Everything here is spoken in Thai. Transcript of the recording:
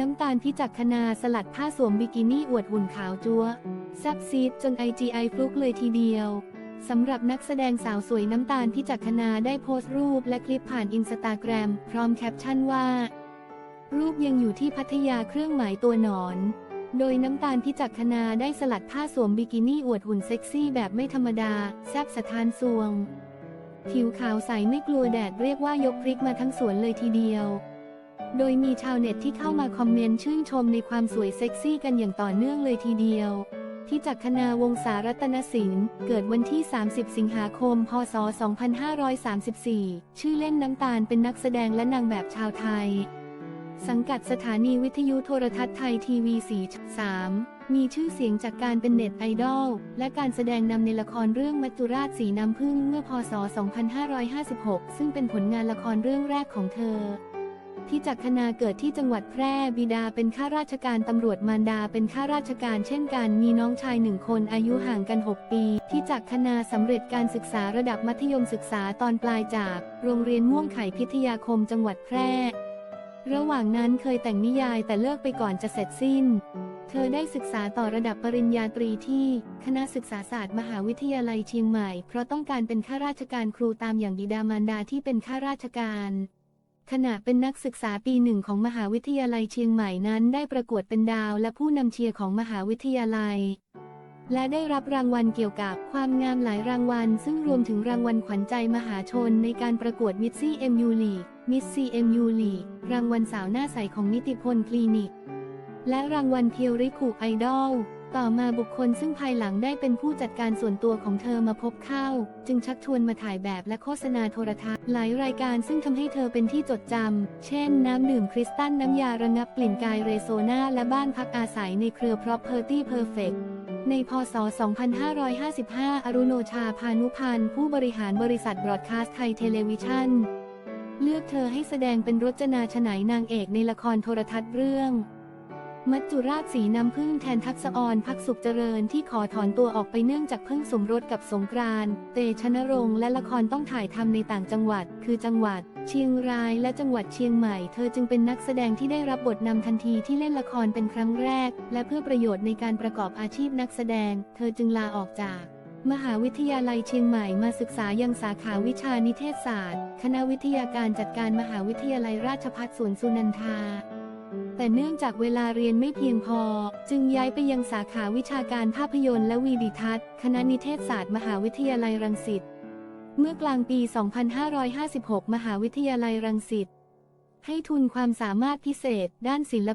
น้ำตาลพิจักคณาสลัดผ้าสวมบิกินี่อวดหุ่นขาวจัวแซบซีดจน IGI ฟลุกเลยทีเดียวสำหรับนักแสดงสาวสวยน้ำตาลพิจักคณาได้โพสต์รูปและคลิปผ่านอินสตาแกรมพร้อมแคปชั่นว่า รูปยังอยู่ที่พัทยาเครื่องหมายตัวหนอน โดยน้ำตาลพิจักคณาได้สลัดผ้าสวมบิกินี่อวดหุ่นเซ็กซี่แบบไม่ธรรมดาแซบสะท้านสวง ผิวขาวใสไม่กลัวแดดเรียกว่ายกพริกมาทั้งสวนเลยทีเดียว โดยมีชาวเน็ตที่เข้ามาคอมเมนต์ชื่นชมในความสวยเซ็กซี่กันอย่างต่อเนื่องเลยทีเดียวที่จักคณาวงศารัตนสินเกิดวันที่ 30 สิงหาคม พศ 2534 ชื่อเล่นน้ำตาลเป็นนักแสดงและนางแบบชาวไทย สังกัดสถานีวิทยุโทรทัศน์ไทยทีวี4 3มีชื่อเสียงจากการเป็นเน็ตไอดอล และการแสดงนำในละครเรื่องมัจจุราชสีน้ำพึ่งเมื่อพศ 2556 ซึ่งเป็นผลงานละครเรื่องแรกของเธอ ที่จักคณาเกิดที่จังหวัดแพร่บิดาเป็นข้าราชการตำรวจมารดาเป็นข้าราชการเช่นกันมีน้องชายหนึ่งคนอายุห่างกัน 6 ปี ที่จักคณาสำเร็จการศึกษาระดับมัธยมศึกษาตอนปลายจาก โรงเรียนม่วงไข่พิทยาคมจังหวัดแพร่ ระหว่างนั้นเคยแต่งนิยายแต่เลิกไปก่อนจะเสร็จสิ้นเธอได้ศึกษาต่อระดับปริญญาตรีที่ คณะศึกษาศาสตร์มหาวิทยาลัยเชียงใหม่ เพราะต้องการเป็นข้าราชการครูตามอย่างบิดามารดาที่เป็นข้าราชการ ขณะเป็นนักศึกษาปีหนึ่งของมหาวิทยาลัยเชียงใหม่นั้นได้ประกวดเป็นดาวและผู้นำเชียร์ของมหาวิทยาลัย และได้รับรางวัลเกี่ยวกับความงามหลายรางวัล ซึ่งรวมถึงรางวัลขวัญใจมหาชนในการประกวดมิสซี่เอ็มยูลีมิสซี่เอ็มยูลีรางวัลสาวหน้าใสของนิติพลคลินิก และรางวัลเพียวริคุไอดอล ต่อมาบุคคลซึ่งภายหลังได้เป็นผู้จัดการส่วนตัวของเธอมาพบเข้า จึงชักชวนมาถ่ายแบบและโฆษณาโทรทัศน์หลายรายการซึ่งทำให้เธอเป็นที่จดจำ เช่น น้ำดื่มคริสตัลน้ำยาระงับกลิ่นกายเรโซนาและบ้านพักอาศัยในเครือ Property Perfect ในพศ 2555 อรุโนชาพานุพันธ์ผู้บริหารบริษัทบรอดคาสต์ไทยเทเลวิชันเลือกเธอให้แสดงเป็นรจนาฉไนยนางเอกในละครโทรทัศน์เรื่อง มัจจุราชสีน้ำพึ่งแทนทักษออนพักสุขเจริญที่ขอถอนตัวออกไปเนื่องจากเพิ่งสมรสกับสงกรานต์เตชนรงค์และละครต้องถ่ายทำในต่างจังหวัด คือจังหวัด เชียงรายและจังหวัดเชียงใหม่ เธอจึงเป็นนักแสดงที่ได้รับบทนำทันทีที่เล่นละครเป็นครั้งแรก และเพื่อประโยชน์ในการประกอบอาชีพนักแสดง เธอจึงลาออกจากมหาวิทยาลัยเชียงใหม่มาศึกษายังสาขาวิชานิเทศศาสตร์ คณะวิทยาการจัดการมหาวิทยาลัยราชภัฏสวนสุนันทา แต่เนื่องจากเวลาเรียนไม่เพียงพอ จึงย้ายไปยังสาขาวิชาการภาพยนตร์และวีดิทัศน์ คณะนิเทศศาสตร์มหาวิทยาลัยรังสิต เมื่อกลางปี 2556 มหาวิทยาลัยรังสิตให้ทุนความสามารถพิเศษ ด้านศิล